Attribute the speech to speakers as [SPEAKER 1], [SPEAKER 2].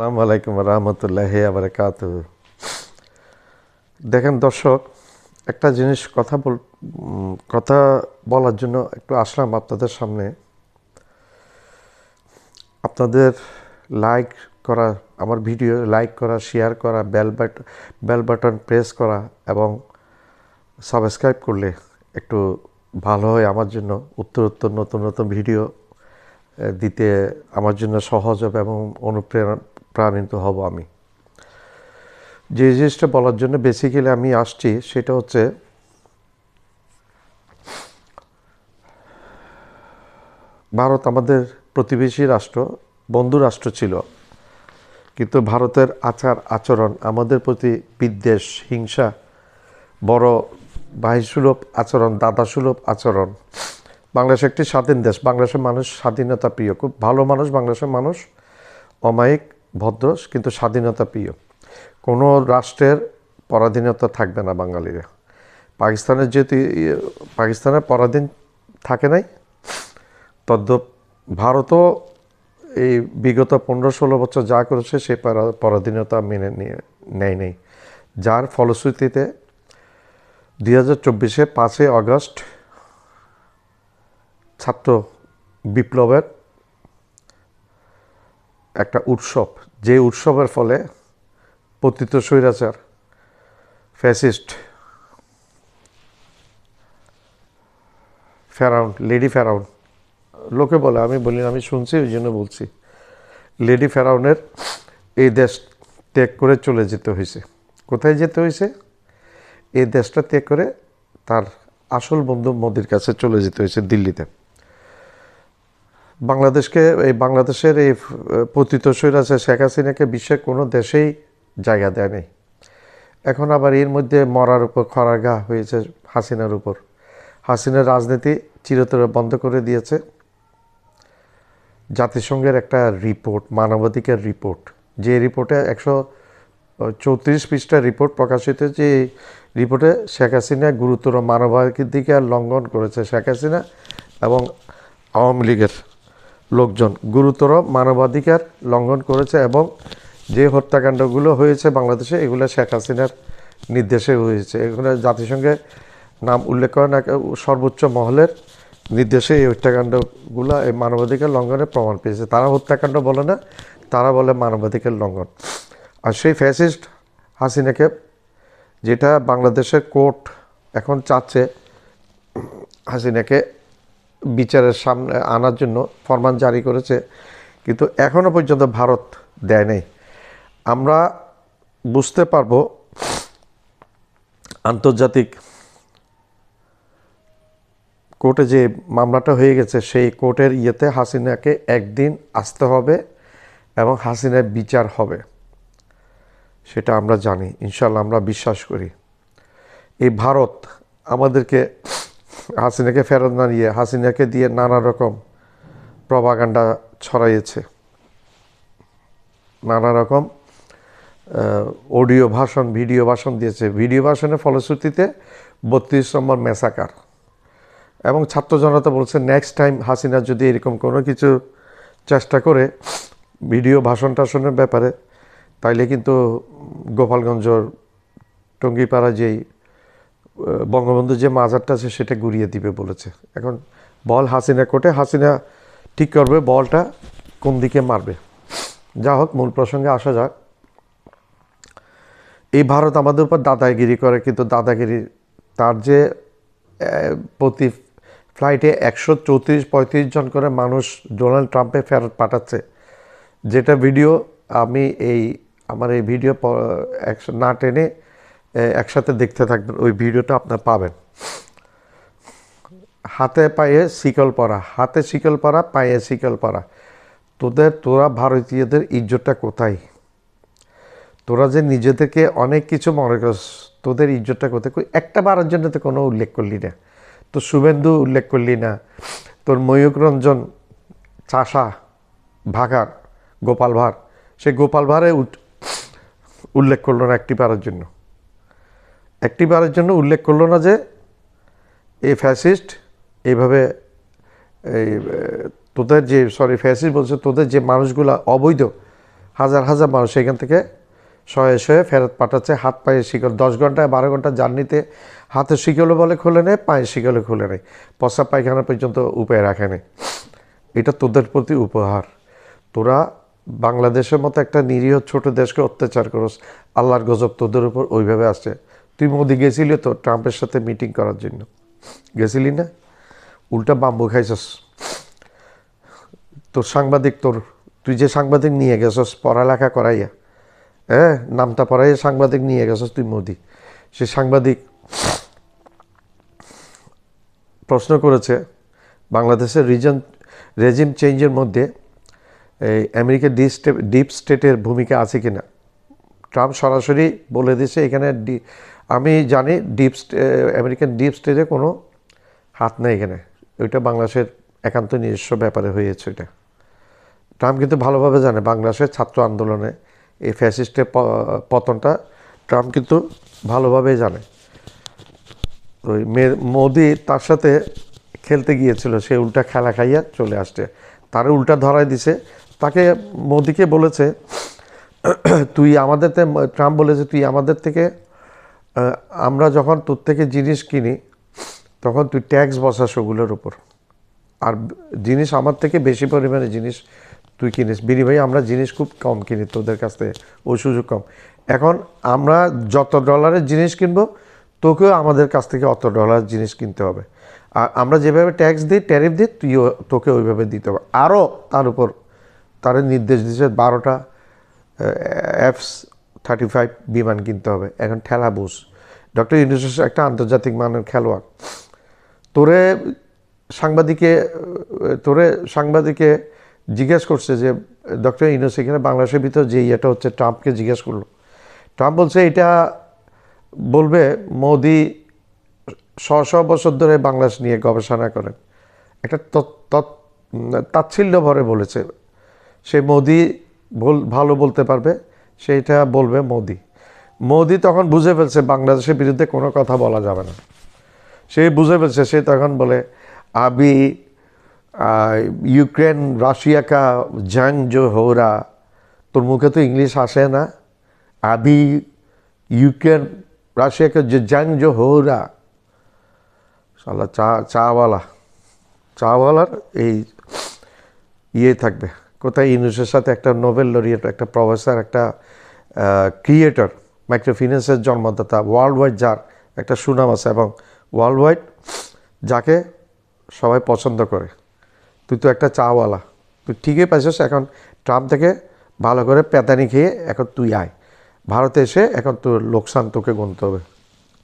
[SPEAKER 1] আসসালামু আলাইকুম রহমতুল্লাহ আবরকাত দেখেন দর্শক, একটা জিনিস কথা বল কথা বলার জন্য একটু আসলাম আপনাদের সামনে। আপনাদের লাইক করা, আমার ভিডিও লাইক করা শেয়ার করা bell but bell button press করা এবং সাবস্ক্রাইব করলে একটু ভালো হয় আমার জন্য উত্তর উত্তর নতুন নতুন ভিডিও দিতে আমার জন্য সহজ হবে এবং অনুপ্রাণিত হব আমি। যে জিনিসটা বলার জন্য বেসিক্যালি আমি আসছি সেটা হচ্ছে, ভারত আমাদের প্রতিবেশী রাষ্ট্র, বন্ধু রাষ্ট্র ছিল। কিন্তু ভারতের আচার আচরণ, আমাদের প্রতি বিদ্বেষ, হিংসা, বড় ভাইসুলভ আচরণ, দাদাসুলভ আচরণ। বাংলাদেশ একটি স্বাধীন দেশ। বাংলাদেশের মানুষ স্বাধীনতা প্রিয়। খুব ভালো মানুষ বাংলাদেশের মানুষ। অমায়িক ভদ্র কিন্তু স্বাধীনতা প্রিয়। কোনো রাষ্ট্রের পরাধীনতা থাকবে না বাঙালিরা। পাকিস্তানের যেহেতু পাকিস্তানের পরাধীন থাকে নাই, তদ্রূপ ভারতও এই বিগত পনেরো ষোলো বছর যা করেছে, সে পরাধীনতা মেনে নিয়ে, নেয় নেই। যার ফলশ্রুতিতে দুই হাজার চব্বিশে পাঁচই আগস্ট ছাত্র বিপ্লবের একটা উৎসব, যে উৎসবের ফলে পতিত স্বৈরাচার, ফ্যাসিস্ট, ফেরাউন, লেডি ফেরাউন, লোকে বলে, আমি বলি, আমি শুনছি, ওই জন্য বলছি, লেডি ফেরাউনের এই দেশ ত্যাগ করে চলে যেতে হয়েছে। কোথায় যেতে হয়েছে? এই দেশটা ত্যাগ করে তার আসল বন্ধু মোদির কাছে চলে যেতে হয়েছে দিল্লিতে। বাংলাদেশকে, এই বাংলাদেশের এই পতিত স্বৈরাচার শেখ হাসিনাকে বিশ্বের কোনো দেশেই জায়গা দেয়নি। এখন আবার এর মধ্যে মরার উপর খরাগা হয়েছে হাসিনার উপর। হাসিনার রাজনীতি চিরতরে বন্ধ করে দিয়েছে। জাতিসংঘের একটা রিপোর্ট, মানবাধিকার রিপোর্ট, যে রিপোর্টে একশো চৌত্রিশ পৃষ্ঠার রিপোর্ট প্রকাশিত যে রিপোর্টে শেখ হাসিনা গুরুতর মানবাধিকার লঙ্ঘন করেছে শেখ হাসিনা এবং আওয়ামী লীগের। লোকজন গুরুতর মানবাধিকার লঙ্ঘন করেছে এবং যে হত্যাকাণ্ডগুলো হয়েছে বাংলাদেশে, এগুলো শেখ হাসিনার নির্দেশে হয়েছে। এগুলো জাতিসংঘে নাম উল্লেখ করে না সর্বোচ্চ মহলের নির্দেশে এই হত্যাকাণ্ডগুলো, এই মানবাধিকার লঙ্ঘনের প্রমাণ পেয়েছে। তারা হত্যাকাণ্ড বলে না, তারা বলে মানবাধিকার লঙ্ঘন। আর সেই ফ্যাসিস্ট হাসিনাকে যেটা বাংলাদেশের কোর্ট এখন চাচ্ছে, হাসিনাকে বিচারের সামনে আনার জন্য ফরমান জারি করেছে, কিন্তু এখনও পর্যন্ত ভারত দেয় নাই। আমরা বুঝতে পারব আন্তর্জাতিক কোর্টে যে মামলাটা হয়ে গেছে, সেই কোর্টের ইয়েতে হাসিনাকে একদিন আসতে হবে এবং হাসিনার বিচার হবে, সেটা আমরা জানি। ইনশাল্লাহ আমরা বিশ্বাস করি। এই ভারত আমাদেরকে হাসিনাকে ফেরত না নিয়ে হাসিনাকে দিয়ে নানা রকম প্রভাগান্ডা ছড়াইয়েছে। নানা রকম অডিও ভাষণ ভিডিও ভাষণ দিয়েছে। ভিডিও ভাষণের ফলশ্রুতিতে বত্রিশ নম্বর মেসাকার এবং ছাত্র জনতা বলছে নেক্সট টাইম হাসিনা যদি এরকম কোনো কিছু চেষ্টা করে ভিডিও ভাষণ টাষণের ব্যাপারে, তাইলে কিন্তু গোপালগঞ্জর টঙ্গিপাড়া যেই বঙ্গবন্ধু যে মাজারটা আছে সেটা ঘুরিয়ে দিবে বলেছে। এখন বল হাসিনা কোটে, হাসিনা ঠিক করবে, বলটা কোন দিকে মারবে। যা হোক, মূল প্রসঙ্গে আসা যাক। এই ভারত আমাদের উপর দাদাগিরি করে, কিন্তু দাদাগিরি তার যে প্রতি ফ্লাইটে একশো চৌত্রিশ, পঁয়ত্রিশ জন করে মানুষ ডোনাল্ড ট্রাম্পে ফেরত পাঠাচ্ছে। যেটা ভিডিও আমি এই, আমার এই ভিডিও একশো, না টেনে একসাথে দেখতে থাকবেন। ওই ভিডিওটা আপনার পাবেন। হাতে পায়ে শিকল পরা, হাতে শিকল পরা, পায়ে শিকল পরা। তোদের, তোরা ভারতীয়দের ইজ্জতটা কোথায়? তোরা যে নিজেদেরকে অনেক কিছু মনে করস, তোদের ইজ্জতটা কোথায়? একটা বারের জন্য তো কোনো উল্লেখ করলি না। তোর শুভেন্দু উল্লেখ করলি না। তোর ময়ূক রঞ্জন, চাষা, ভাগার, গোপাল ভাঁড়, সে গোপাল ভাঁড়ে উল্লেখ করল না একটি পারার জন্য। একটি বারের জন্য উল্লেখ করল না যে এই ফ্যাসিস্ট এইভাবে এই তোদের যে সরি ফ্যাসিস্ট বলছে তোদের যে মানুষগুলা অবৈধ, হাজার হাজার মানুষ এখান থেকে শয়ে শয়ে ফেরত পাঠাচ্ছে, হাত পায়ে শিকল দশ ঘন্টায় বারো ঘণ্টা জার্নিতে হাতে শিকলে বলে খুলে নেয় পায়ে শিকলে খুলে নেয় পশা পায়খানা পর্যন্ত উপায় রাখে নেই এটা তোদের প্রতি উপহার। তোরা বাংলাদেশের মতো একটা নিরীহ ছোট দেশকে অত্যাচার করস, আল্লাহর গজব তোদের উপর ওইভাবে আসছে। তুই মোদি গেছিলি তো ট্রাম্পের সাথে মিটিং করার জন্য। গেছিলি না? উল্টা বাম্বু খাইছস। তোর সাংবাদিক তোর, তুই যে সাংবাদিক নিয়ে গেছস পড়ালেখা করাইয়া হ্যাঁ? নামটা পড়াইয়া সাংবাদিক নিয়ে গেছস তুই মোদি। সে সাংবাদিক প্রশ্ন করেছে, বাংলাদেশের রিজন রেজিম চেঞ্জের মধ্যে এই আমেরিকার ডিপ স্টেপ ডিপ স্টেটের ভূমিকা আছে কিনা? ট্রাম্প সরাসরি বলে দিয়েছে, এখানে আমি জানি ডিপ আমেরিকান ডিপ স্টেটে কোনো হাত নেই এখানে। ওইটা বাংলাদেশের একান্ত নিজস্ব ব্যাপারে হয়েছে এটা ট্রাম্প কিন্তু ভালোভাবে জানে, বাংলাদেশের ছাত্র আন্দোলনে এই ফ্যাসিস্টের পতনটা ট্রাম্প কিন্তু ভালোভাবেই জানে। ওই মোদি তার সাথে খেলতে গিয়েছিল, সে উল্টা খেলা খাইয়া চলে আসছে। তার উল্টা ধরাই দিছে। তাকে মোদিকে বলেছে তুই আমাদের ট্রাম্প বলেছে তুই আমাদের থেকে আমরা যখন তোর থেকে জিনিস কিনি, তখন তুই ট্যাক্স বসাস ওগুলোর উপর। আর জিনিস আমার থেকে বেশি পরিমাণে জিনিস তুই কিনিস। বিনিময়ে আমরা জিনিস খুব কম কিনি, তোদের কাছ থেকে ওই সুযোগ কম। এখন আমরা যত ডলারের জিনিস কিনবো, তোকেও আমাদের কাছ থেকে অত ডলার জিনিস কিনতে হবে। আর আমরা যেভাবে ট্যাক্স দিই, ট্যারিফ দিই, তুইও তোকে ওইভাবে দিতে হবে। আরও তার উপর, তার নির্দেশ দিয়েছে বারোটা এফস থার্টি ফাইভ বিমান কিনতে হবে। এখন ঠেলা বুস ডক্টর ইউনুস একটা আন্তর্জাতিক মানের খেলোয়াড়। তোরে সাংবাদিকে তোরে সাংবাদিকে জিজ্ঞেস করছে যে ডক্টর ইউনুস এখানে বাংলাদেশের ভিতর যে ইয়েটা হচ্ছে ট্রাম্পকে জিজ্ঞেস করল। ট্রাম্প বলছে, এটা বলবে মোদি শ শ বছর ধরে বাংলাদেশ নিয়ে গবেষণা করেন। একটা তাচ্ছিল্য ভরে বলেছে। সে মোদি বল, ভালো বলতে পারবে, সেইটা বলবে মোদি। মোদি তখন বুঝে ফেলছে বাংলাদেশের বিরুদ্ধে কোনো কথা বলা যাবে না। সে বুঝে ফেলছে, সে তখন বলে, আবি ইউক্রেন, রাশিয়া কা জং জো হো রা, তোর মুখে তো ইংলিশ আসে না। আবি, ইউক্রেন, রাশিয়া কা জং জো হো রা। সালা চা চাওয়ালা চাওয়ালার এই ইয়ে থাকবে। কোথায় ইউনুসের সাথে একটা নোবেল লরিয়েট একটা প্রফেসর একটা ক্রিয়েটর মাইক্রোফিন্যান্সের জন্মদাতা ওয়ার্ল্ড ওয়াইড যার একটা সুনাম আছে এবং ওয়ার্ল্ড ওয়াইড যাকে সবাই পছন্দ করে। তুই তো একটা চাওয়ালা। তুই ঠিকই পাইছিস, এখন ট্রাম্প থেকে ভালো করে পেতানি খেয়ে এখন তুই আয়। ভারতে এসে এখন তোর লোকসান তোকে গুনতে হবে।